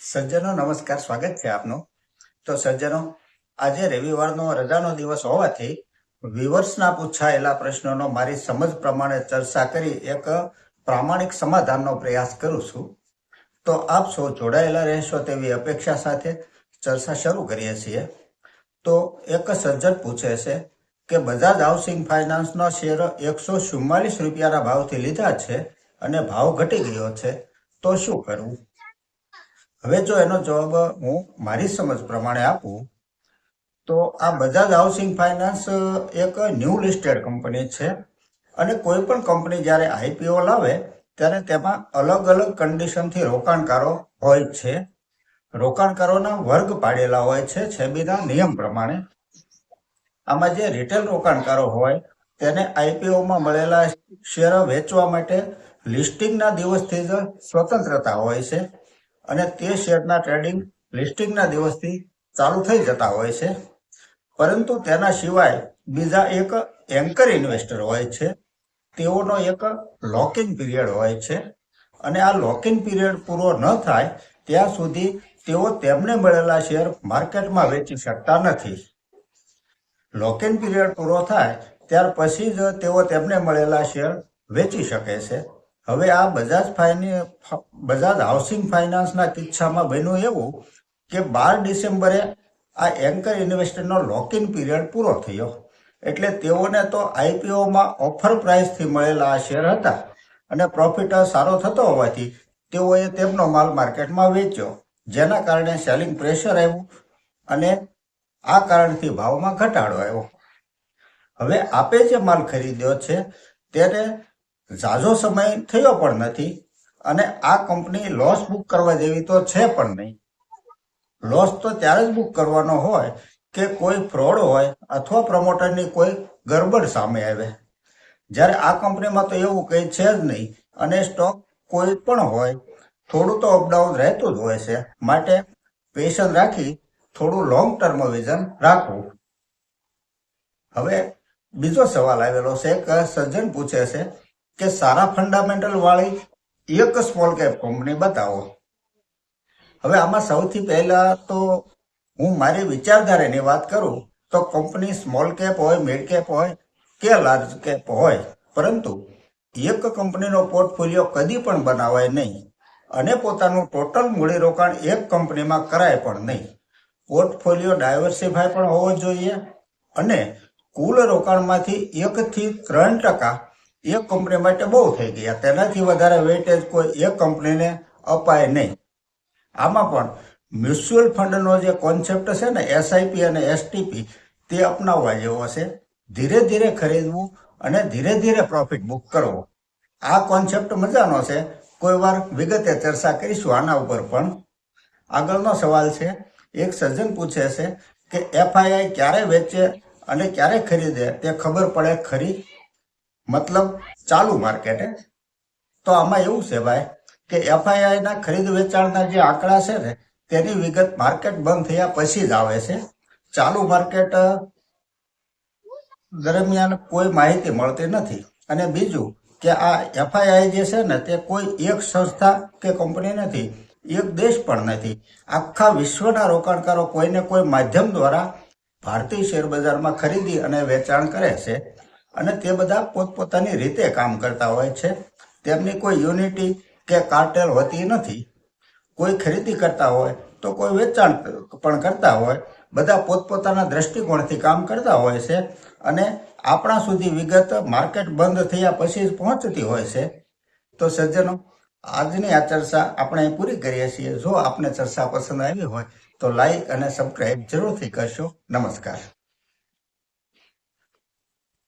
સજ્જનો, નમસ્કાર, સ્વાગત છે આપનું. તો સજ્જનો, આજે રવિવારનો રજાનો દિવસ હોવાથી વિવર્સના પૂછાયેલા પ્રશ્નોનો મારી સમજ પ્રમાણે ચર્ચા કરી એક પ્રામાણિક સમાધાનનો પ્રયાસ કરું છું. તો આપ સૌ જોડાયેલા રહેશો તેવી અપેક્ષા સાથે ચર્ચા શરૂ કરીએ છીએ. તો એક સજ્જન પૂછે છે કે બજાજ હાઉસિંગ ફાઇનાન્સનો શેર એકસો ચુમ્માલીસ રૂપિયાના ભાવથી લીધા છે અને ભાવ ઘટી ગયો છે. તો શું કરવું? હવે જો એનો જવાબ હું મારી સમજ પ્રમાણે આપું, તો આ બજાજ હાઉસિંગ ફાઇનાન્સ એક ન્યૂ લિસ્ટેડ કંપની છે અને કોઈ પણ કંપની જ્યારે આઈપીઓ લાવે, ત્યારે તેમાં અલગ અલગ કન્ડિશનથી રોકાણકારો હોય છે. રોકાણકારોના વર્ગ પાડેલા હોય છે છેબીના નિયમ પ્રમાણે. આમાં જે રિટેલ રોકાણકારો હોય, તેને આઈપીઓમાં મળેલા શેર વેચવા માટે લિસ્ટિંગના દિવસથી જ સ્વતંત્રતા હોય છે. અને તે શેરના ટ્રેડિંગ લિસ્ટિંગના દિવસથી ચાલુ થઈ જતા હોય છે. પરંતુ તેના સિવાય બીજા એક એન્કર ઇન્વેસ્ટર હોય છે. તેઓનો એક લોકિંગ પીરિયડ હોય છે. અને આ લોકિંગ પીરિયડ પૂરો ન થાય ત્યાં સુધી તેઓ તેમને મળેલા શેર માર્કેટમાં વેચી શકતા નથી. લોકિંગ પીરિયડ પૂરો થાય ત્યાર પછી જ તેઓ તેમને મળેલા શેર વેચી શકે છે. હવે આ બજાજ ફાઈને બજાજ હાઉસિંગ ફાઇનાન્સના કિસ્સામાં બન્યું એવું કે બાર ડિસેમ્બરે આ એન્કર ઇન્વેસ્ટરનો લોકિન પીરિયડ પૂરો થયો. એટલે તેઓને તો આઈપીઓમાં ઓફર પ્રાઇસથી મળેલા આ શેર હતા અને પ્રોફિટ સારો થતો હોવાથી તેઓએ તેમનો માલ માર્કેટમાં વેચ્યો, જેના કારણે સેલિંગ પ્રેશર આવ્યું અને આ કારણથી ભાવમાં ઘટાડો આવ્યો. હવે આપે જે માલ ખરીદ્યો છે, તેને ઝાઝો સમય થયો પણ નથી અને આ કંપની લોસ બુક કરવા જેવી તો છે પણ નહીં. લોસ તો ત્યારે જ બુક કરવાનો હોય કે કોઈ ફ્રોડ હોય અથવા પ્રમોટરની કોઈ ગરબડ સામે આવે. જ્યારે આ કંપનીમાં તો એવું કંઈ છે જ નહીં અને સ્ટોક કોઈ પણ હોય, થોડું તો અપડાઉન રહેતું જ હોય છે. માટે પેશન રાખી થોડું લોંગ ટર્મ વિઝન રાખવું. હવે બીજો સવાલ આવેલો છે કે સજ્જન પૂછે છે કે સારા ફંડામેન્ટલ વાળી એક સ્મોલ કેપ કંપની બતાવો. હવે આમાં સૌથી પહેલા તો હું મારી વિચારધારાની વાત કરું તો કંપની સ્મોલ કેપ હોય મિડ કેપ હોય કે લાર્જ કેપ હોય. પરંતુ એક કંપનીનો પોર્ટફોલિયો કદી પણ બનાવાય નહીં અને પોતાનું ટોટલ મૂડીરોકાણ એક કંપનીમાં કરાય પણ નહીં. પોર્ટફોલિયો ડાયવર્સિફાય પણ હોવો જોઈએ અને કુલ રોકાણમાંથી એકથી ત્રણ ટકા એક કંપની માટે બહુ થઈ ગયા. તેનાથી વધારે વેઇટેજ કોઈ એક કંપનીને અપાય નહીં. આમાં પણ મ્યુચ્યુઅલ ફંડનો જે કોન્સેપ્ટ છે ને એસઆઈપી અને એસટીપી તે અપનાવવા જેવો છે. ધીરે ધીરે ખરીદવું અને ધીરે ધીરે પ્રોફિટ બુક કરવો. આ કોન્સેપ્ટ મજાનો છે. કોઈ વાર વિગતે ચર્ચા કરીશું આના ઉપર પણ. આગળનો સવાલ છે. એક સજ્જન પૂછે છે કે એફઆઈઆઈ ક્યારે વેચે અને ક્યારે ખરીદે, તે ખબર પડે ખરી? મતલબ ચાલુ માર્કેટે. તો આમાં એવું છે ભાઈ, કે એફઆઈઆઈ ના ખરીદ વેચાણના જે આંકડા છે ને, તેની વિગત માર્કેટ બંધ થયા પછી જ આવે છે. ચાલુ માર્કેટ દરમિયાન કોઈ માહિતી મળતી નથી. અને બીજું કે આ એફઆઈઆઈ જે છે ને, તે કોઈ એક સંસ્થા કે કંપની નથી, એક દેશ પણ નથી. આખા વિશ્વના રોકાણકારો કોઈને કોઈ માધ્યમ દ્વારા ભારતીય શેર બજારમાં ખરીદી અને વેચાણ કરે છે. અને તે બધા પોતપોતાની રીતે કામ કરતા હોય છે. તેમની કોઈ યુનિટી કે કાર્ટેલ હોતી નથી. કોઈ ખરીદી કરતા હોય તો કોઈ વેચાણ પણ કરતા હોય. બધા પોતપોતાના દ્રષ્ટિકોણથી કામ કરતા હોય છે અને આપણા સુધી વિગત માર્કેટ બંધ થયા પછી જ પહોંચતી હોય છે. તો સજ્જનો, આજની આ ચર્ચા આપણે પૂરી કરીએ છીએ. જો આપને ચર્ચા પસંદ આવી હોય તો લાઈક અને સબસ્ક્રાઈબ જરૂરથી કરશો. નમસ્કાર.